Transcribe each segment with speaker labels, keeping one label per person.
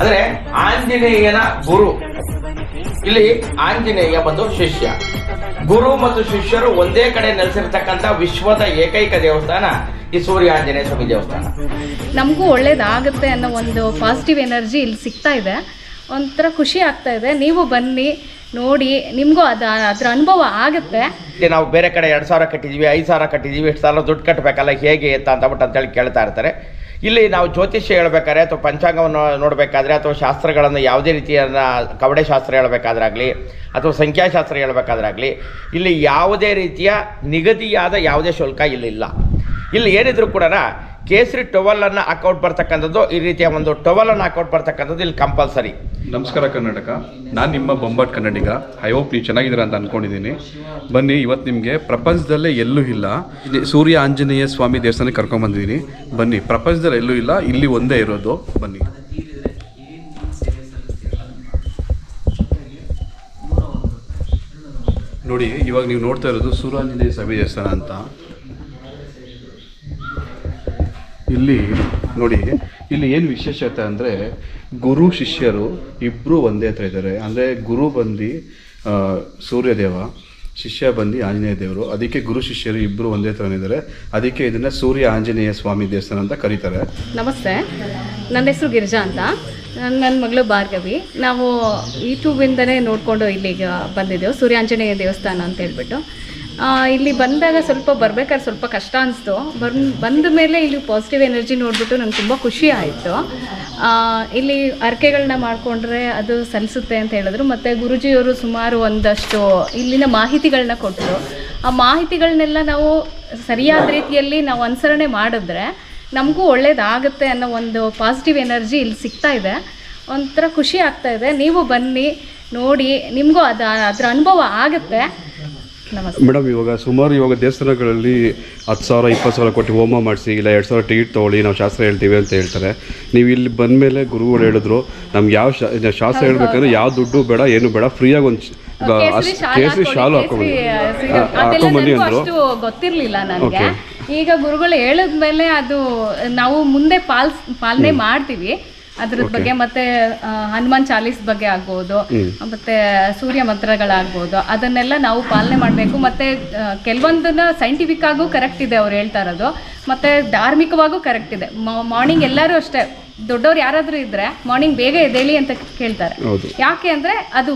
Speaker 1: ಅಂದ್ರೆ ಆಂಜನೇಯನ ಗುರು. ಇಲ್ಲಿ ಆಂಜನೇಯ ಬಂದು ಶಿಷ್ಯ. ಗುರು ಮತ್ತು ಶಿಷ್ಯರು ಒಂದೇ ಕಡೆ ನೆಲೆಸಿರ್ತಕ್ಕಂಥ ವಿಶ್ವದ ಏಕೈಕ ದೇವಸ್ಥಾನ ಈ ಸೂರ್ಯ ಆಂಜನೇಯ ಸ್ವಾಮಿ ದೇವಸ್ಥಾನ.
Speaker 2: ನಮಗೂ ಒಳ್ಳೇದಾಗುತ್ತೆ ಅನ್ನೋ ಒಂದು ಪಾಸಿಟಿವ್ ಎನರ್ಜಿ ಇಲ್ಲಿ ಸಿಗ್ತಾ ಇದೆ. ಒಂಥರ ಖುಷಿ ಆಗ್ತಾ ಇದೆ. ನೀವು ಬನ್ನಿ ನೋಡಿ ನಿಮಗೂ ಅದು ಅದ್ರ ಅನುಭವ ಆಗುತ್ತೆ.
Speaker 1: ಇಲ್ಲಿ ನಾವು ಬೇರೆ ಕಡೆ ಎರಡು ಸಾವಿರ ಕಟ್ಟಿದ್ದೀವಿ ಐದು ಸಾವಿರ ಕಟ್ಟಿದ್ದೀವಿ ಎಷ್ಟು ಸಾವಿರ ದುಡ್ಡು ಕಟ್ಟಬೇಕಲ್ಲ ಹೇಗೆ ಅಂತ ಅಂತಬಿಟ್ಟು ಅಂತೇಳಿ ಕೇಳ್ತಾ ಇರ್ತಾರೆ. ಇಲ್ಲಿ ನಾವು ಜ್ಯೋತಿಷ್ಯ ಹೇಳಬೇಕಾದ್ರೆ ಅಥವಾ ಪಂಚಾಂಗವನ್ನು ನೋಡಬೇಕಾದ್ರೆ ಅಥವಾ ಶಾಸ್ತ್ರಗಳನ್ನು ಯಾವುದೇ ರೀತಿಯನ್ನ ಕವಡೆ ಶಾಸ್ತ್ರ ಹೇಳಬೇಕಾದ್ರಾಗಲಿ ಅಥವಾ ಸಂಖ್ಯಾಶಾಸ್ತ್ರ ಹೇಳಬೇಕಾದ್ರಾಗಲಿ, ಇಲ್ಲಿ ಯಾವುದೇ ರೀತಿಯ ನಿಗದಿಯಾದ ಯಾವುದೇ ಶುಲ್ಕ ಇಲ್ಲಿಲ್ಲ. ಇಲ್ಲಿ ಏನಿದ್ರು ಕೂಡ ಕೇಸರಿ ಟೊವಲನ್ನು ಹಾಕೌಟ್ ಬರ್ತಕ್ಕಂಥದ್ದು ಈ ರೀತಿಯ ಒಂದು ಟೊವಲನ್ನು ಹಾಕೌಟ್ ಬರ್ತಕ್ಕಂಥದ್ದು ಇಲ್ಲಿ ಕಂಪಲ್ಸರಿ.
Speaker 3: ನಮಸ್ಕಾರ ಕರ್ನಾಟಕ ನಾನು ನಿಮ್ಮ ಬೊಂಬಾಟ್ ಕನ್ನಡಿಗ. ಐ ಹೋಪ್ ನೀವು ಚೆನ್ನಾಗಿದ್ದೀರಾ ಅಂತ ಅಂದ್ಕೊಂಡಿದ್ದೀನಿ ಬನ್ನಿ, ಇವತ್ತು ನಿಮಗೆ ಪ್ರಪಂಚದಲ್ಲೇ ಎಲ್ಲೂ ಇಲ್ಲ. ಸೂರ್ಯ ಆಂಜನೇಯ ಸ್ವಾಮಿ ದೇವಸ್ಥಾನಕ್ಕೆ ಕರ್ಕೊಂಬಂದಿದ್ದೀನಿ ಬನ್ನಿ, ಪ್ರಪಂಚದಲ್ಲಿ ಎಲ್ಲೂ ಇಲ್ಲ, ಇಲ್ಲಿ ಒಂದೇ ಇರೋದು. ಬನ್ನಿ. ನೋಡಿ, ಇವಾಗ ನೀವು ನೋಡ್ತಾ ಇರೋದು ಸೂರ್ಯಾಂಜನೇಯ ಸ್ವಾಮಿ ದೇವಸ್ಥಾನ ಅಂತ. ಇಲ್ಲಿ, ನೋಡಿ, ಇಲ್ಲಿ ಏನು ವಿಶೇಷತೆ ಅಂದರೆ ಗುರು ಶಿಷ್ಯರು ಇಬ್ಬರು ಒಂದೇ ಹತ್ರ ಇದ್ದಾರೆ. ಅಂದರೆ ಗುರು ಬಂದು ಸೂರ್ಯದೇವ, ಶಿಷ್ಯ ಬಂದು ಆಂಜನೇಯ ದೇವರು. ಅದಕ್ಕೆ ಗುರು ಶಿಷ್ಯರು ಇಬ್ಬರು ಒಂದೇ ಥರ ಇದ್ದಾರೆ. ಅದಕ್ಕೆ ಇದನ್ನು ಸೂರ್ಯ ಆಂಜನೇಯ ಸ್ವಾಮಿ ದೇವಸ್ಥಾನ ಅಂತ ಕರೀತಾರೆ.
Speaker 2: ನಮಸ್ತೆ. ನನ್ನ ಹೆಸರು ಗಿರಿಜಾ ಅಂತ. ನನ್ನ ಮಗಳು ಭಾರ್ಗವಿ. ನಾವು ಯೂಟ್ಯೂಬಿಂದನೇ ನೋಡಿಕೊಂಡು ಇಲ್ಲಿಗೆ ಬಂದಿದ್ದೆವು. ಸೂರ್ಯಾಂಜನೇಯ ದೇವಸ್ಥಾನ ಅಂತ ಹೇಳ್ಬಿಟ್ಟು. ಇಲ್ಲಿ ಬಂದಾಗ ಸ್ವಲ್ಪ ಬರ್ಬೇಕಾದ್ರೆ ಸ್ವಲ್ಪ ಕಷ್ಟ ಅನಿಸ್ತು. ಬಂದು, ಬಂದ ಮೇಲೆ ಇಲ್ಲಿ ಪಾಸಿಟಿವ್ ಎನರ್ಜಿ ನೋಡಿಬಿಟ್ಟು ನಂಗೆ ತುಂಬ ಖುಷಿ ಆಯಿತು. ಇಲ್ಲಿ ಅರ್ಕೆಗಳನ್ನ ಮಾಡಿಕೊಂಡ್ರೆ ಅದು ಸಲ್ಲಿಸುತ್ತೆ ಅಂತ ಹೇಳಿದ್ರು. ಮತ್ತು ಗುರುಜಿಯವರು ಸುಮಾರು ಒಂದಷ್ಟು ಇಲ್ಲಿನ ಮಾಹಿತಿಗಳನ್ನ ಕೊಟ್ಟರು ಆ ಮಾಹಿತಿಗಳನ್ನೆಲ್ಲ ನಾವು ಸರಿಯಾದ ರೀತಿಯಲ್ಲಿ ನಾವು ಅನುಸರಣೆ ಮಾಡಿದ್ರೆ ನಮಗೂ ಒಳ್ಳೇದಾಗುತ್ತೆ ಅನ್ನೋ ಒಂದು ಪಾಸಿಟಿವ್ ಎನರ್ಜಿ ಇಲ್ಲಿ ಸಿಗ್ತಾ ಇದೆ. ಒಂಥರ ಖುಷಿ ಆಗ್ತಾ ಇದೆ. ನೀವು ಬನ್ನಿ, ನೋಡಿ, ನಿಮಗೂ ಅದು, ಅದರ ಅನುಭವ ಆಗುತ್ತೆ.
Speaker 3: ಮೇಡಮ್ ಇವಾಗ ಸುಮಾರು ಇವಾಗ ದೇವಸ್ಥಾನಗಳಲ್ಲಿ ಹತ್ತು ಸಾವಿರ ಇಪ್ಪತ್ತು ಸಾವಿರ ಕೊಟ್ಟು ಹೋಮ ಮಾಡಿಸಿ ಇಲ್ಲ ಎರಡು ಸಾವಿರ ಟಿಕೆಟ್ ತೊಗೊಳ್ಳಿ ನಾವು ಶಾಸ್ತ್ರ ಹೇಳ್ತೀವಿ ಅಂತ ಹೇಳ್ತಾರೆ. ನೀವು ಇಲ್ಲಿ ಬಂದ ಮೇಲೆ ಗುರುಗಳು ಹೇಳಿದ್ರು ನಮ್ಗೆ ಯಾವ ಶಾಸ್ತ್ರ ಹೇಳ್ಬೇಕಂದ್ರೆ ಯಾವ ದುಡ್ಡು ಬೇಡ ಏನು ಬೇಡ ಫ್ರೀಯಾಗಿ ಒಂದು
Speaker 2: ಕೇಸರಿ ಶಾಲು
Speaker 3: ಹಾಕೊಂಡ್ಬಂದು ಅಂದರು.
Speaker 2: ಗೊತ್ತಿರ್ಲಿಲ್ಲ ನನಗೆ. ಈಗ ಗುರುಗಳು ಹೇಳಿದ್ಮೇಲೆ ಅದು ನಾವು ಮುಂದೆ ಪಾಲ್ ಪಾಲನೆ ಮಾಡ್ತೀವಿ. ಅದ್ರ ಬಗ್ಗೆ ಮತ್ತೆ ಹನುಮಾನ್ ಚಾಲೀಸ್ ಬಗ್ಗೆ ಆಗ್ಬೋದು ಮತ್ತೆ ಸೂರ್ಯ ಮಂತ್ರಗಳಾಗ್ಬೋದು ಅದನ್ನೆಲ್ಲ ನಾವು ಪಾಲನೆ ಮಾಡಬೇಕು. ಮತ್ತೆ ಕೆಲವೊಂದನ್ನ ಸೈಂಟಿಫಿಕ್ ಆಗೂ ಕರೆಕ್ಟ್ ಇದೆ ಅವ್ರು ಹೇಳ್ತಾ ಇರೋದು. ಮತ್ತೆ ಧಾರ್ಮಿಕವಾಗೂ ಕರೆಕ್ಟ್ ಇದೆ. ಮಾರ್ನಿಂಗ್ ಎಲ್ಲರೂ ಅಷ್ಟೇ ದೊಡ್ಡವ್ರು ಯಾರಾದರೂ ಇದ್ರೆ ಮಾರ್ನಿಂಗ್ ಬೇಗ ಎದ್ದೇಳಿ ಅಂತ ಕೇಳ್ತಾರೆ. ಯಾಕೆ ಅಂದ್ರೆ ಅದು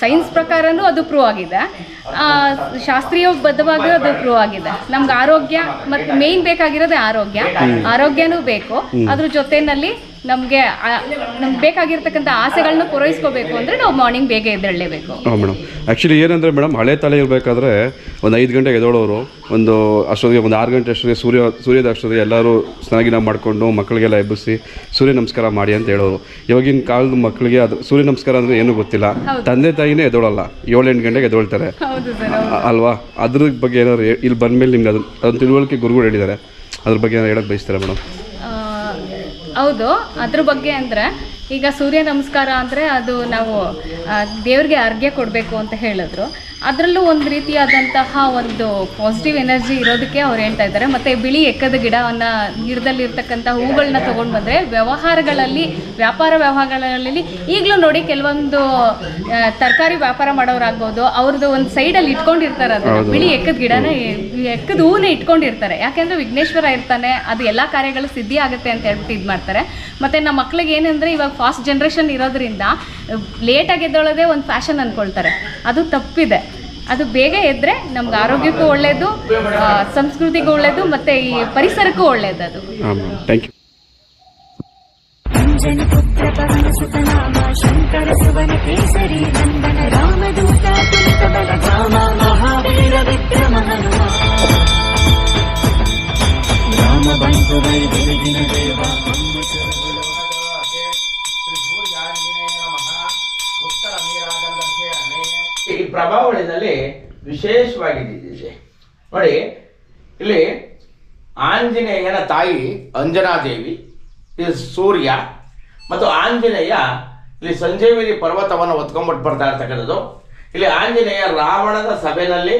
Speaker 2: ಸೈನ್ಸ್ ಪ್ರಕಾರನೂ ಅದು ಪ್ರೂವ್ ಆಗಿದೆ. ಶಾಸ್ತ್ರೀಯ ಬದ್ಧವಾಗಿ ಅದು ಪ್ರೂವ್ ಆಗಿದೆ. ನಮ್ಗೆ ಆರೋಗ್ಯ ಮತ್ತು ಮೇನ್ ಬೇಕಾಗಿರೋದೇ ಆರೋಗ್ಯ. ಆರೋಗ್ಯನೂ ಬೇಕು. ಅದ್ರ ಜೊತೆನಲ್ಲಿ ನಮಗೆ ನಮ್ಗೆ ಬೇಕಾಗಿರ್ತಕ್ಕಂಥ ಆಸೆಗಳನ್ನ ಪೂರೈಸ್ಕೋಬೇಕು ಅಂದರೆ ನಾವು ಮಾರ್ನಿಂಗ್ ಬೇಗ ಎದ್ದೇಳಲೇಬೇಕು
Speaker 3: ಹಾಂ ಮೇಡಮ್ ಆ್ಯಕ್ಚುಲಿ ಏನಂದರೆ ಮೇಡಮ್ ಹಳೆ ತಲೆ ಇರಬೇಕಾದ್ರೆ ಒಂದು ಐದು ಗಂಟೆಗೆ ಎದ್ದೋಳೋರು ಒಂದು ಅಷ್ಟೊತ್ತಿಗೆ ಒಂದು ಆರು ಗಂಟೆ ಅಷ್ಟೊತ್ತಿಗೆ ಸೂರ್ಯ ಸೂರ್ಯದ ಅಷ್ಟೊತ್ತಿಗೆ ಎಲ್ಲರೂ ಸ್ನಾಗಿನ ಮಾಡಿಕೊಂಡು ಮಕ್ಕಳಿಗೆಲ್ಲ ಎಬ್ಬಿಸಿ ಸೂರ್ಯ ನಮಸ್ಕಾರ ಮಾಡಿ ಅಂತ ಹೇಳೋರು. ಇವಾಗಿನ ಕಾಲದ ಮಕ್ಕಳಿಗೆ ಅದು ಸೂರ್ಯ ನಮಸ್ಕಾರ ಅಂದರೆ ಏನೂ ಗೊತ್ತಿಲ್ಲ. ತಂದೆ ತಾಯಿನೇ ಎದ್ದೋಳಲ್ಲ ಏಳೆಂಟು ಎಂಟು ಗಂಟೆಗೆ
Speaker 2: ಸರ್
Speaker 3: ಅಲ್ವಾ? ಅದ್ರ ಬಗ್ಗೆ ಏನಾದ್ರು ಇಲ್ಲಿ ಬಂದಮೇಲೆ ನಿಮ್ಗೆ ಅದನ್ನು ಅದನ್ನು ತಿಳುವಳಿಕೆ ಗುರುಗಳು ಹೇಳಿದ್ದಾರೆ. ಅದ್ರ ಬಗ್ಗೆ ಏನಾದ್ರು ಹೇಳಕ್ಕೆ ಬಯಸ್ತಾರೆ ಮೇಡಮ್
Speaker 2: ಹೌದು, ಅದ್ರ ಬಗ್ಗೆ ಅಂದರೆ ಈಗ ಸೂರ್ಯ ನಮಸ್ಕಾರ ಅಂದರೆ ಅದು ನಾವು ದೇವ್ರಿಗೆ ಅರ್ಘ್ಯ ಕೊಡಬೇಕು ಅಂತ ಹೇಳಿದ್ರು. ಅದರಲ್ಲೂ ಒಂದು ರೀತಿಯಾದಂತಹ ಒಂದು ಪಾಸಿಟಿವ್ ಎನರ್ಜಿ ಇರೋದಕ್ಕೆ ಅವ್ರು ಹೇಳ್ತಾ ಇದ್ದಾರೆ. ಮತ್ತು ಬಿಳಿ ಎಕ್ಕದ ಗಿಡವನ್ನು ಗಿಡದಲ್ಲಿರ್ತಕ್ಕಂಥ ಹೂಗಳನ್ನ ತೊಗೊಂಡು ಬಂದರೆ ವ್ಯವಹಾರಗಳಲ್ಲಿ ವ್ಯಾಪಾರ ವ್ಯವಹಾರಗಳಲ್ಲಿ ಈಗಲೂ ನೋಡಿ ಕೆಲವೊಂದು ತರಕಾರಿ ವ್ಯಾಪಾರ ಮಾಡೋರಾಗ್ಬೋದು ಅವ್ರದ್ದು ಒಂದು ಸೈಡಲ್ಲಿ ಇಟ್ಕೊಂಡಿರ್ತಾರೆ ಅದು ಬಿಳಿ ಎಕ್ಕದ ಗಿಡನ ಎಕ್ಕದ ಹೂವನ್ನ ಇಟ್ಕೊಂಡಿರ್ತಾರೆ. ಯಾಕೆಂದರೆ ವಿಘ್ನೇಶ್ವರ ಇರ್ತಾನೆ ಅದು ಎಲ್ಲ ಕಾರ್ಯಗಳು ಸಿದ್ಧಿ ಆಗುತ್ತೆ ಅಂತ ಹೇಳ್ಬಿಟ್ಟು ಇದು ಮಾಡ್ತಾರೆ. ಮತ್ತೆ ನಮ್ಮ ಮಕ್ಳಿಗೆ ಏನಂದ್ರೆ ಇವಾಗ ಫಾಸ್ಟ್ ಜನ್ರೇಷನ್ ಇರೋದ್ರಿಂದ ಲೇಟಾಗಿ ಎದ್ದೊಳೋದೇ ಒಂದು ಫ್ಯಾಷನ್ ಅಂದ್ಕೊಳ್ತಾರೆ ಅದು ತಪ್ಪಿದೆ. ಅದು ಬೇಗ ಎದ್ರೆ ನಮ್ಗೆ ಆರೋಗ್ಯಕ್ಕೂ ಒಳ್ಳೇದು ಸಂಸ್ಕೃತಿಗೂ ಒಳ್ಳೇದು ಮತ್ತೆ ಈ ಪರಿಸರಕ್ಕೂ ಒಳ್ಳೆಯದು ಅದು.
Speaker 3: ಥ್ಯಾಂಕ್ ಯು
Speaker 4: ರಾಮ
Speaker 1: ಪ್ರಭಾವಳಿನಲ್ಲಿ ವಿಶೇಷವಾಗಿದೆ ನೋಡಿ, ಇಲ್ಲಿ ಆಂಜನೇಯನ ತಾಯಿ ಅಂಜನಾದೇವಿ ಇದು ಸೂರ್ಯ, ಮತ್ತು ಆಂಜನೇಯ ಇಲ್ಲಿ ಸಂಜೀವಿನಿ ಪರ್ವತವನ್ನು ಹೊತ್ಕೊಂಡ್ಬಿಟ್ಟು ಬರ್ತಾ ಇರ್ತಕ್ಕಂಥದ್ದು. ಇಲ್ಲಿ ಆಂಜನೇಯ ರಾವಣನ ಸಭೆಯಲ್ಲಿ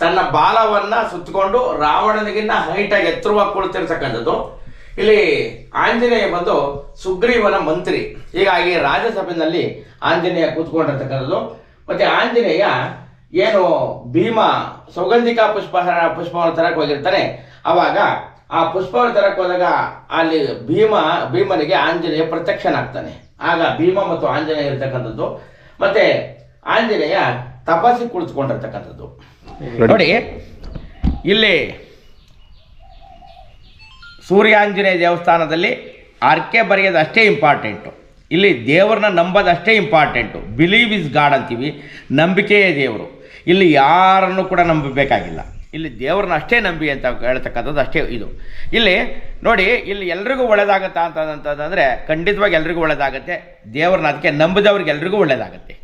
Speaker 1: ತನ್ನ ಬಾಲವನ್ನ ಸುತ್ತಕೊಂಡು ರಾವಣನಿಗಿನ್ನ ಹೈಟಾಗಿ ಎತ್ತರವಾಗಿ ಕುಳಿತಿರ್ತಕ್ಕಂಥದ್ದು. ಇಲ್ಲಿ ಆಂಜನೇಯ ಬಂದು ಸುಗ್ರೀವನ ಮಂತ್ರಿ. ಹೀಗಾಗಿ ರಾಜ್ಯಸಭೆಯಲ್ಲಿ ಆಂಜನೇಯ ಕೂತ್ಕೊಂಡಿರ್ತಕ್ಕಂಥದ್ದು. ಮತ್ತೆ ಆಂಜನೇಯ ಏನು ಭೀಮ ಸೌಗಂಧಿಕ ಪುಷ್ಪ ಪುಷ್ಪವನ್ನು ತರಕ್ಕೆ ಹೋಗಿರ್ತಾನೆ. ಅವಾಗ ಆ ಪುಷ್ಪವನ್ನು ತರಕ್ಕೆ ಹೋದಾಗ ಅಲ್ಲಿ ಭೀಮ ಭೀಮನಿಗೆ ಆಂಜನೇಯ ಪ್ರತ್ಯಕ್ಷನಾಗ್ತಾನೆ. ಆಗ ಭೀಮ ಮತ್ತು ಆಂಜನೇಯ ಇರತಕ್ಕಂಥದ್ದು. ಮತ್ತೆ ಆಂಜನೇಯ ತಪಾಸಿ ಕುಳಿತುಕೊಂಡಿರ್ತಕ್ಕಂಥದ್ದು. ನೋಡಿ ಇಲ್ಲಿ ಸೂರ್ಯಾಂಜನೇಯ ದೇವಸ್ಥಾನದಲ್ಲಿ ಅರ್ಕೆ ಬರೆಯೋದು ಅಷ್ಟೇ ಇಂಪಾರ್ಟೆಂಟು ಇಲ್ಲಿ ದೇವರನ್ನ ನಂಬೋದಷ್ಟೇ ಇಂಪಾರ್ಟೆಂಟು ಬಿಲೀವ್ ಇಸ್ ಗಾಡ್ ಅಂತೀವಿ, ನಂಬಿಕೆಯೇ ದೇವರು. ಇಲ್ಲಿ ಯಾರನ್ನು ಕೂಡ ನಂಬಬೇಕಾಗಿಲ್ಲ. ಇಲ್ಲಿ ದೇವ್ರನ್ನ ಅಷ್ಟೇ ನಂಬಿ ಅಂತ ಹೇಳ್ತಕ್ಕಂಥದ್ದು ಅಷ್ಟೇ ಇದು. ಇಲ್ಲಿ ನೋಡಿ, ಇಲ್ಲಿ ಎಲ್ರಿಗೂ ಒಳ್ಳೇದಾಗತ್ತಾ ಅಂತಂತಂದರೆ ಖಂಡಿತವಾಗಿ ಎಲ್ರಿಗೂ ಒಳ್ಳೇದಾಗತ್ತೆ. ದೇವ್ರನ್ನ ಅದಕ್ಕೆ ನಂಬಿದವ್ರಿಗೆ ಎಲ್ರಿಗೂ ಒಳ್ಳೇದಾಗತ್ತೆ.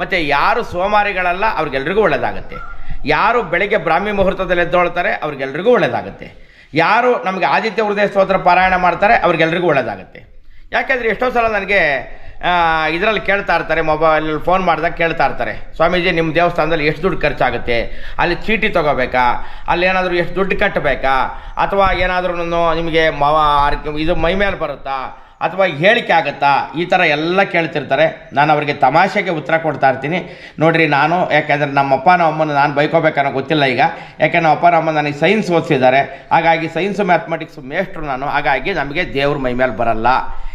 Speaker 1: ಮತ್ತು ಯಾರು ಸೋಮಾರಿಗಳಲ್ಲ, ಅವ್ರಿಗೆಲ್ರಿಗೂ ಒಳ್ಳೇದಾಗತ್ತೆ. ಯಾರು ಬೆಳಗ್ಗೆ ಬ್ರಾಹ್ಮಿ ಮುಹೂರ್ತದಲ್ಲಿ ಎದ್ದೊಳ್ತಾರೆ, ಅವ್ರಿಗೆಲ್ರಿಗೂ ಒಳ್ಳೇದಾಗತ್ತೆ. ಯಾರು ನಮಗೆ ಆದಿತ್ಯ ಹೃದಯ ಸ್ತೋತ್ರ ಪಾರಾಯಣ ಮಾಡ್ತಾರೆ, ಅವ್ರಿಗೆಲ್ರಿಗೂ ಒಳ್ಳೇದಾಗತ್ತೆ. ಯಾಕೆಂದರೆ ಎಷ್ಟೋ ಸಲ ನನಗೆ ಇದರಲ್ಲಿ ಕೇಳ್ತಾ ಇರ್ತಾರೆ ಮೊಬೈಲಲ್ಲಿ ಫೋನ್ ಮಾಡಿದಾಗ ಕೇಳ್ತಾ ಇರ್ತಾರೆ. ಸ್ವಾಮೀಜಿ ನಿಮ್ಮ ದೇವಸ್ಥಾನದಲ್ಲಿ ಎಷ್ಟು ದುಡ್ಡು ಖರ್ಚಾಗುತ್ತೆ? ಅಲ್ಲಿ ಚೀಟಿ ತೊಗೋಬೇಕಾ? ಅಲ್ಲಿ ಏನಾದರೂ ಎಷ್ಟು ದುಡ್ಡು ಕಟ್ಟಬೇಕಾ? ಅಥವಾ ಏನಾದರೂ ನಿಮಗೆ ಮ ಇದು ಮೈ ಮೇಲೆ ಬರುತ್ತಾ? ಅಥವಾ ಹೇಳಿಕೆ ಆಗುತ್ತಾ? ಈ ಥರ ಎಲ್ಲ ಕೇಳ್ತಿರ್ತಾರೆ. ನಾನು ಅವರಿಗೆ ತಮಾಷೆಗೆ ಉತ್ತರ ಕೊಡ್ತಾ ಇರ್ತೀನಿ. ನೋಡಿರಿ, ನಾನು ಯಾಕೆಂದರೆ ನಮ್ಮಪ್ಪ, ನಮ್ಮಮ್ಮನ ನಾನು ಬೈಕೋಬೇಕನ್ನೋ ಗೊತ್ತಿಲ್ಲ ಈಗ. ಯಾಕೆ ನಮ್ಮ ಅಪ್ಪ ನಮ್ಮಮ್ಮ ನನಗೆ ಸೈನ್ಸ್ ಓದಿಸಿದ್ದಾರೆ. ಹಾಗಾಗಿ ಸೈನ್ಸು ಮ್ಯಾಥಮೆಟಿಕ್ಸು ಮೇಷ್ಟ್ರು ನಾನು. ಹಾಗಾಗಿ ನಮಗೆ ದೇವ್ರ ಮೈ ಮೇಲೆ ಬರಲ್ಲ.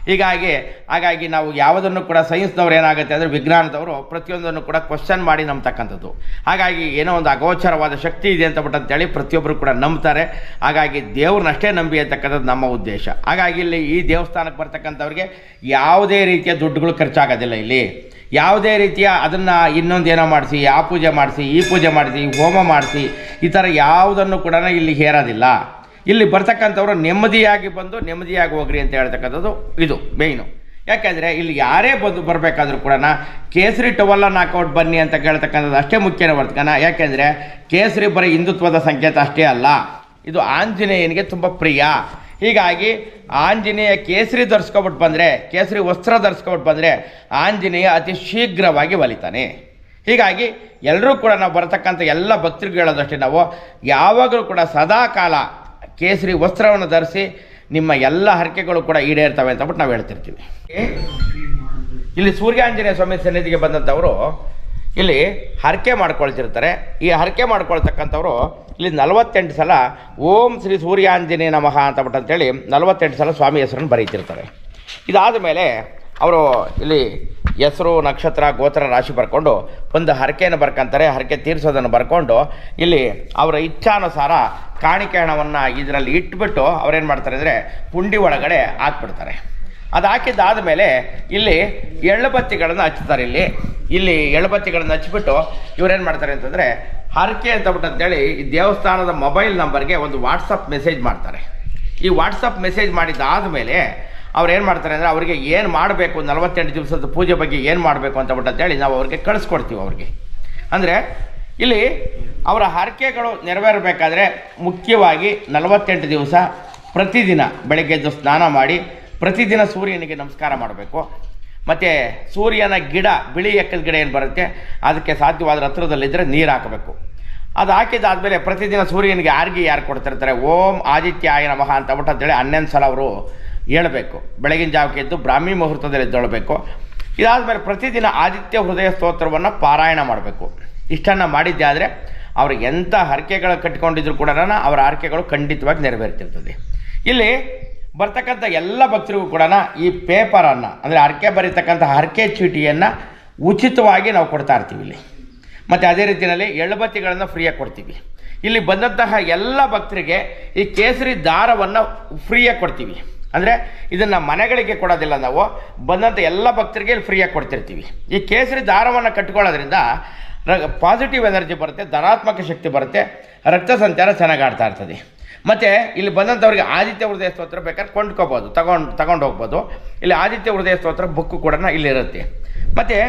Speaker 1: ಹೀಗಾಗಿ, ಹಾಗಾಗಿ ನಾವು ಯಾವುದನ್ನು ಕೂಡ ಸೈನ್ಸ್ನವ್ರು ಏನಾಗುತ್ತೆ ಅಂದರೆ ವಿಜ್ಞಾನದವರು ಪ್ರತಿಯೊಂದನ್ನು ಕೂಡ ಕ್ವಶನ್ ಮಾಡಿ ನಂಬ್ತಕ್ಕಂಥದ್ದು. ಹಾಗಾಗಿ ಏನೋ ಒಂದು ಅಗೋಚರವಾದ ಶಕ್ತಿ ಇದೆ ಅಂತ ಬಿಟ್ಟು ಅಂತೇಳಿ ಪ್ರತಿಯೊಬ್ಬರು ಕೂಡ ನಂಬ್ತಾರೆ. ಹಾಗಾಗಿ ದೇವ್ರನ್ನಷ್ಟೇ ನಂಬಿ ಅಂತಕ್ಕಂಥದ್ದು ನಮ್ಮ ಉದ್ದೇಶ. ಹಾಗಾಗಿ ಇಲ್ಲಿ ಈ ದೇವಸ್ಥಾನಕ್ಕೆ ಬರ್ತಕ್ಕಂಥವ್ರಿಗೆ ಯಾವುದೇ ರೀತಿಯ ದುಡ್ಡುಗಳು ಖರ್ಚಾಗೋದಿಲ್ಲ ಇಲ್ಲಿ. ಯಾವುದೇ ರೀತಿಯ ಅದನ್ನು ಇನ್ನೊಂದು ಏನೋ ಮಾಡಿಸಿ, ಆ ಪೂಜೆ ಮಾಡಿಸಿ, ಈ ಪೂಜೆ ಮಾಡಿಸಿ, ಹೋಮ ಮಾಡಿಸಿ, ಈ ಥರ ಯಾವುದನ್ನು ಕೂಡ ಇಲ್ಲಿ ಹೇರೋದಿಲ್ಲ. ಇಲ್ಲಿ ಬರ್ತಕ್ಕಂಥವ್ರು ನೆಮ್ಮದಿಯಾಗಿ ಬಂದು ನೆಮ್ಮದಿಯಾಗಿ ಹೋಗ್ರಿ ಅಂತ ಹೇಳ್ತಕ್ಕಂಥದ್ದು ಇದು ಮೇಯ್ನು ಯಾಕೆಂದರೆ ಇಲ್ಲಿ ಯಾರೇ ಬಂದು ಬರಬೇಕಾದ್ರೂ ಕೂಡ ಕೇಸರಿ ಟವಲ್ಲ ನಾಕೌಟ್ ಬನ್ನಿ ಅಂತ ಕೇಳ್ತಕ್ಕಂಥದ್ದು ಅಷ್ಟೇ ಮುಖ್ಯನ ವರ್ತಕನ ಯಾಕೆಂದರೆ ಕೇಸರಿ ಬರೀ ಹಿಂದುತ್ವದ ಸಂಕೇತ ಅಷ್ಟೇ ಅಲ್ಲ. ಇದು ಆಂಜನೇಯನಿಗೆ ತುಂಬ ಪ್ರಿಯ. ಹೀಗಾಗಿ ಆಂಜನೇಯ ಕೇಸರಿ ಧರಿಸ್ಕೊಬಿಟ್ಟು ಬಂದರೆ, ಕೇಸರಿ ವಸ್ತ್ರ ಧರಿಸ್ಕೊಬಿಟ್ಟು ಬಂದರೆ ಆಂಜನೇಯ ಅತಿ ಶೀಘ್ರವಾಗಿ ಒಲಿತಾನೆ. ಹೀಗಾಗಿ ಎಲ್ಲರೂ ಕೂಡ ನಾವು ಬರತಕ್ಕಂಥ ಎಲ್ಲ ಭಕ್ತರಿಗೆ ಹೇಳೋದಷ್ಟೇ ನಾವು ಯಾವಾಗಲೂ ಕೂಡ ಸದಾಕಾಲ ಕೇಸರಿ ವಸ್ತ್ರವನ್ನು ಧರಿಸಿ ನಿಮ್ಮ ಎಲ್ಲ ಹರಕೆಗಳು ಕೂಡ ಈಡೇರ್ತವೆ ಅಂತ ಬಿಟ್ಟು ನಾವು ಹೇಳ್ತಿರ್ತೀವಿ. ಇಲ್ಲಿ ಸೂರ್ಯಾಂಜನೇಯ ಸ್ವಾಮಿ ಸನ್ನಿಧಿಗೆ ಬಂದಂಥವರು ಇಲ್ಲಿ ಹರಕೆ ಮಾಡ್ಕೊಳ್ತಿರ್ತಾರೆ. ಈ ಹರಕೆ ಮಾಡ್ಕೊಳ್ತಕ್ಕಂಥವ್ರು ಇಲ್ಲಿ ನಲವತ್ತೆಂಟು ಸಲ ಓಂ ಶ್ರೀ ಸೂರ್ಯಾಂಜನೇ ನಮಃ ಅಂತ ಬಿಟ್ಟು ಅಂತೇಳಿ ನಲವತ್ತೆಂಟು ಸಲ ಸ್ವಾಮಿ ಹೆಸರನ್ನು ಬರೀತಿರ್ತಾರೆ. ಇದಾದ ಮೇಲೆ ಅವರು ಇಲ್ಲಿ ಹೆಸರು, ನಕ್ಷತ್ರ, ಗೋತ್ರ ರಾಶಿ ಬರ್ಕೊಂಡು ಒಂದು ಹರಕೆಯನ್ನು ಬರ್ಕೊಂತಾರೆ. ಹರಕೆ ತೀರಿಸೋದನ್ನು ಬರ್ಕೊಂಡು ಇಲ್ಲಿ ಅವರ ಇಚ್ಛಾನುಸಾರ ಕಾಣಿಕೆ ಹಣವನ್ನು ಇದರಲ್ಲಿ ಇಟ್ಬಿಟ್ಟು ಅವ್ರೇನು ಮಾಡ್ತಾರೆ ಅಂದರೆ ಪುಂಡಿ ಒಳಗಡೆ ಹಾಕ್ಬಿಡ್ತಾರೆ. ಅದು ಹಾಕಿದ್ದಾದ ಮೇಲೆ ಇಲ್ಲಿ ಎಳ್ಳುಬತ್ತಿಗಳನ್ನು ಹಚ್ತಾರೆ ಇಲ್ಲಿ. ಇಲ್ಲಿ ಎಳಬತ್ತಿಗಳನ್ನು ಹಚ್ಚಿಬಿಟ್ಟು ಇವ್ರೇನು ಮಾಡ್ತಾರೆ ಅಂತಂದರೆ, ಹರಕೆ ಅಂತ ಬಿಟ್ಟು ಅಂತೇಳಿ ಈ ದೇವಸ್ಥಾನದ ಮೊಬೈಲ್ ನಂಬರ್ಗೆ ಒಂದು ವಾಟ್ಸಪ್ ಮೆಸೇಜ್ ಮಾಡ್ತಾರೆ. ಈ ವಾಟ್ಸಪ್ ಮೆಸೇಜ್ ಮಾಡಿದ್ದಾದ ಮೇಲೆ ಅವ್ರು ಏನು ಮಾಡ್ತಾರೆ ಅಂದರೆ, ಅವರಿಗೆ ಏನು ಮಾಡಬೇಕು, ನಲವತ್ತೆಂಟು ದಿವಸದ ಪೂಜೆ ಬಗ್ಗೆ ಏನು ಮಾಡಬೇಕು ಅಂತ ಬಿಟ್ಟು ಅಂತೇಳಿ ನಾವು ಅವ್ರಿಗೆ ಕಳಿಸ್ಕೊಡ್ತೀವಿ ಅವ್ರಿಗೆ. ಅಂದರೆ, ಇಲ್ಲಿ ಅವರ ಹರಕೆಗಳು ನೆರವೇರಬೇಕಾದ್ರೆ ಮುಖ್ಯವಾಗಿ ನಲವತ್ತೆಂಟು ದಿವಸ ಪ್ರತಿದಿನ ಬೆಳಗ್ಗೆ ಸ್ನಾನ ಮಾಡಿ, ಪ್ರತಿದಿನ ಸೂರ್ಯನಿಗೆ ನಮಸ್ಕಾರ ಮಾಡಬೇಕು. ಮತ್ತು ಸೂರ್ಯನ ಗಿಡ, ಬಿಳಿ ಎಕ್ಕದ ಗಿಡ ಏನು ಬರುತ್ತೆ? ಅದಕ್ಕೆ ಸಾಧ್ಯವಾದ ಹತ್ರದಲ್ಲಿದ್ದರೆ ನೀರು ಹಾಕಬೇಕು. ಅದು ಹಾಕಿದ್ದಾದಮೇಲೆ ಪ್ರತಿದಿನ ಸೂರ್ಯನಿಗೆ ಆರ್ಗಿ ಯಾರು ಕೊಡ್ತಿರ್ತಾರೆ? ಓಂ ಆದಿತ್ಯಾಯ ನಮಃ ಅಂತ ಬಿಟ್ಟು ಅಂತೇಳಿ ಹನ್ನೊಂದು ಸಲ ಅವರು ಹೇಳಬೇಕು. ಬೆಳಗಿನ ಜಾವಕ್ಕೆ ಎದ್ದು ಬ್ರಾಹ್ಮಿ ಮುಹೂರ್ತದಲ್ಲಿ ಎದ್ದೊಳ್ಬೇಕು. ಇದಾದಮೇಲೆ ಪ್ರತಿದಿನ ಆದಿತ್ಯ ಹೃದಯ ಸ್ತೋತ್ರವನ್ನು ಪಾರಾಯಣ ಮಾಡಬೇಕು. ಇಷ್ಟನ್ನು ಮಾಡಿದ್ದೆ ಆದರೆ ಅವ್ರಿಗೆ ಎಂಥ ಹರಕೆಗಳು ಕಟ್ಟಿಕೊಂಡಿದ್ರು ಕೂಡ ಅವರ ಹರಕೆಗಳು ಖಂಡಿತವಾಗಿ ನೆರವೇರ್ತಿರ್ತದೆ. ಇಲ್ಲಿ ಬರ್ತಕ್ಕಂಥ ಎಲ್ಲ ಭಕ್ತರಿಗೂ ಕೂಡ ಈ ಪೇಪರನ್ನು, ಅಂದರೆ ಹರಕೆ ಬರೀತಕ್ಕಂಥ ಹರಕೆ ಚೀಟಿಯನ್ನು ಉಚಿತವಾಗಿ ನಾವು ಕೊಡ್ತಾ ಇರ್ತೀವಿ ಇಲ್ಲಿ. ಮತ್ತು ಅದೇ ರೀತಿಯಲ್ಲಿ ಎಳ್ಳುಬತ್ತಿಗಳನ್ನು ಫ್ರೀಯಾಗಿ ಕೊಡ್ತೀವಿ. ಇಲ್ಲಿ ಬಂದಂತಹ ಎಲ್ಲ ಭಕ್ತರಿಗೆ ಈ ಕೇಸರಿ ದಾರವನ್ನು ಫ್ರೀಯಾಗಿ ಕೊಡ್ತೀವಿ. ಅಂದರೆ ಇದನ್ನು ಮನೆಗಳಿಗೆ ಕೊಡೋದಿಲ್ಲ ನಾವು ಬಂದಂಥ ಎಲ್ಲ ಭಕ್ತರಿಗೆ ಇಲ್ಲಿ ಫ್ರೀಯಾಗಿ ಕೊಡ್ತಿರ್ತೀವಿ. ಈ ಕೇಸರಿ ದಾರವನ್ನು ಕಟ್ಕೊಳ್ಳೋದ್ರಿಂದ ಪಾಸಿಟಿವ್ ಎನರ್ಜಿ ಬರುತ್ತೆ, ಧನಾತ್ಮಕ ಶಕ್ತಿ ಬರುತ್ತೆ, ರಕ್ತ ಸಂಚಾರ ಚೆನ್ನಾಗಿ ಆಡ್ತಾ ಇರ್ತದೆ. ಮತ್ತು ಇಲ್ಲಿ ಬಂದಂಥವ್ರಿಗೆ ಆದಿತ್ಯ ಹೃದಯ ಸ್ತೋತ್ರ ಬೇಕಾದ್ರೆ ಕೊಂಡ್ಕೋಬೋದು, ತಗೊಂಡು ತಗೊಂಡು ಹೋಗ್ಬೋದು. ಇಲ್ಲಿ ಆದಿತ್ಯ ಹೃದಯ ಸ್ತೋತ್ರ ಬುಕ್ ಕೂಡ ಇಲ್ಲಿರುತ್ತೆ ಮತ್ತು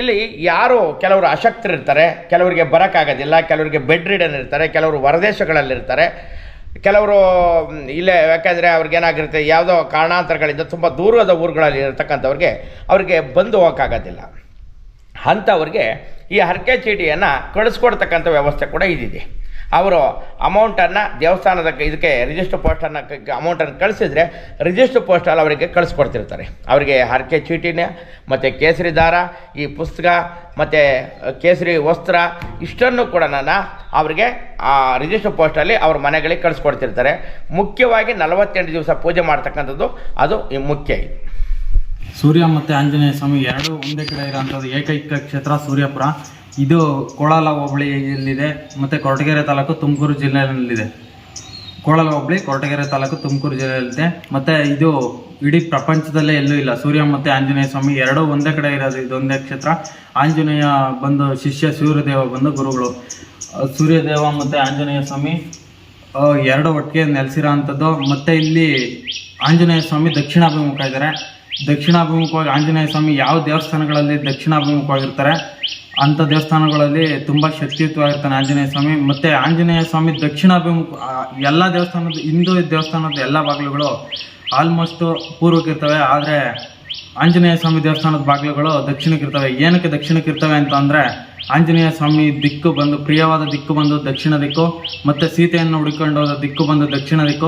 Speaker 1: ಇಲ್ಲಿ ಯಾರು ಕೆಲವರು ಅಶಕ್ತರಿರ್ತಾರೆ, ಕೆಲವರಿಗೆ ಬರೋಕ್ಕಾಗೋದಿಲ್ಲ, ಕೆಲವರಿಗೆ ಬೆಡ್ ರಿಡನ್ ಇರ್ತಾರೆ ಕೆಲವರು ಹೊರದೇಶಗಳಲ್ಲಿರ್ತಾರೆ ಕೆಲವರು ಇಲ್ಲೇ ಯಾಕಂದರೆ ಅವ್ರಿಗೇನಾಗಿರುತ್ತೆ ಯಾವುದೋ ಕಾರಣಾಂತರಗಳಿಂದ ತುಂಬ ದೂರದ ಊರುಗಳಲ್ಲಿ ಇರತಕ್ಕಂಥವ್ರಿಗೆ ಅವ್ರಿಗೆ ಬಂದು ಹೋಗೋಕ್ಕಾಗೋದಿಲ್ಲ. ಅಂಥವ್ರಿಗೆ ಈ ಹರಕೆ ಚೀಟಿಯನ್ನು ಕಳಿಸ್ಕೊಡ್ತಕ್ಕಂಥ ವ್ಯವಸ್ಥೆ ಕೂಡ ಇದಿದೆ. ಅವರು ಅಮೌಂಟನ್ನು ದೇವಸ್ಥಾನದ ಇದಕ್ಕೆ ರಿಜಿಸ್ಟರ್ ಪೋಸ್ಟನ್ನು ಅಮೌಂಟನ್ನು ಕಳಿಸಿದ್ರೆ ರಿಜಿಸ್ಟರ್ ಪೋಸ್ಟಲ್ಲಿ ಅವರಿಗೆ ಕಳಿಸ್ಕೊಡ್ತಿರ್ತಾರೆ. ಅವರಿಗೆ ಹರಕೆ ಚೀಟಿನ, ಮತ್ತು ಕೇಸರಿ ದಾರ, ಈ ಪುಸ್ತಕ, ಮತ್ತು ಕೇಸರಿ ವಸ್ತ್ರ ಇಷ್ಟನ್ನು ಕೂಡ ನಾನು ಅವರಿಗೆ ಆ ರಿಜಿಸ್ಟರ್ ಪೋಸ್ಟಲ್ಲಿ ಅವ್ರ ಮನೆಗಳಿಗೆ ಕಳಿಸ್ಕೊಡ್ತಿರ್ತಾರೆ. ಮುಖ್ಯವಾಗಿ ನಲವತ್ತೆಂಟು ದಿವಸ ಪೂಜೆ ಮಾಡ್ತಕ್ಕಂಥದ್ದು ಅದು ಮುಖ್ಯ
Speaker 5: ಸೂರ್ಯ ಮತ್ತು ಆಂಜನೇಯ ಸ್ವಾಮಿ ಎರಡು ಒಂದೇ ಕಡೆ ಇರೋಂಥದ್ದು ಏಕೈಕ ಕ್ಷೇತ್ರ ಸೂರ್ಯಪುರ. ಇದು ಕೋಳಾಲ ಹೋಬಳಿಯಲ್ಲಿದೆ ಮತ್ತು ಕೊರಟಗೆರೆ ತಾಲೂಕು ತುಮಕೂರು ಜಿಲ್ಲೆಯಲ್ಲಿದೆ. ಕೋಳಲ ಹೋಬಳಿ ಕೊರಟಗೆರೆ ತಾಲೂಕು ತುಮಕೂರು ಜಿಲ್ಲೆಯಲ್ಲಿದೆ. ಮತ್ತು ಇದು ಇಡೀ ಪ್ರಪಂಚದಲ್ಲೇ ಎಲ್ಲೂ ಇಲ್ಲ. ಸೂರ್ಯ ಮತ್ತು ಆಂಜನೇಯ ಸ್ವಾಮಿ ಎರಡೂ ಒಂದೇ ಕಡೆ ಇರೋದು ಇದೊಂದೇ ಕ್ಷೇತ್ರ. ಆಂಜನೇಯ ಬಂದು ಶಿಷ್ಯ ಸೂರ್ಯದೇವ ಬಂದು ಗುರುಗಳು. ಸೂರ್ಯದೇವ ಮತ್ತು ಆಂಜನೇಯ ಸ್ವಾಮಿ ಎರಡು ಒಟ್ಟಿಗೆ ನೆಲೆಸಿರೋ ಅಂಥದ್ದು ಮತ್ತು ಇಲ್ಲಿ ಆಂಜನೇಯ ಸ್ವಾಮಿ ದಕ್ಷಿಣಾಭಿಮುಖ ಇದ್ದಾರೆ. ದಕ್ಷಿಣಾಭಿಮುಖವಾಗಿ ಆಂಜನೇಯ ಸ್ವಾಮಿ ಯಾವ ದೇವಸ್ಥಾನಗಳಲ್ಲಿ ದಕ್ಷಿಣಾಭಿಮುಖವಾಗಿರ್ತಾರೆ? ಅಂಥ ದೇವಸ್ಥಾನಗಳಲ್ಲಿ ತುಂಬ ಶಕ್ತಿಯುತವಾಗಿರ್ತಾನೆ ಆಂಜನೇಯ ಸ್ವಾಮಿ. ಮತ್ತು ಆಂಜನೇಯ ಸ್ವಾಮಿ ದಕ್ಷಿಣಾಭಿಮುಖ ಎಲ್ಲ ದೇವಸ್ಥಾನದ, ಹಿಂದೂ ದೇವಸ್ಥಾನದ ಎಲ್ಲ ಬಾಗಿಲುಗಳು ಆಲ್ಮೋಸ್ಟು ಪೂರ್ವಕ್ಕೆ ಇರ್ತವೆ. ಆದರೆ ಆಂಜನೇಯ ಸ್ವಾಮಿ ದೇವಸ್ಥಾನದ ಬಾಗಿಲುಗಳು ದಕ್ಷಿಣಕ್ಕೆ ಇರ್ತವೆ. ಏನಕ್ಕೆ ದಕ್ಷಿಣಕ್ಕೆ ಇರ್ತವೆ ಅಂತ ಅಂದರೆ ಆಂಜನೇಯ ಸ್ವಾಮಿ ದಿಕ್ಕು ಬಂದು, ಪ್ರಿಯವಾದ ದಿಕ್ಕು ಬಂದು ದಕ್ಷಿಣ ದಿಕ್ಕು, ಮತ್ತು ಸೀತೆಯನ್ನು ಹುಡುಕೊಂಡು ದಿಕ್ಕು ಬಂದು ದಕ್ಷಿಣ ದಿಕ್ಕು.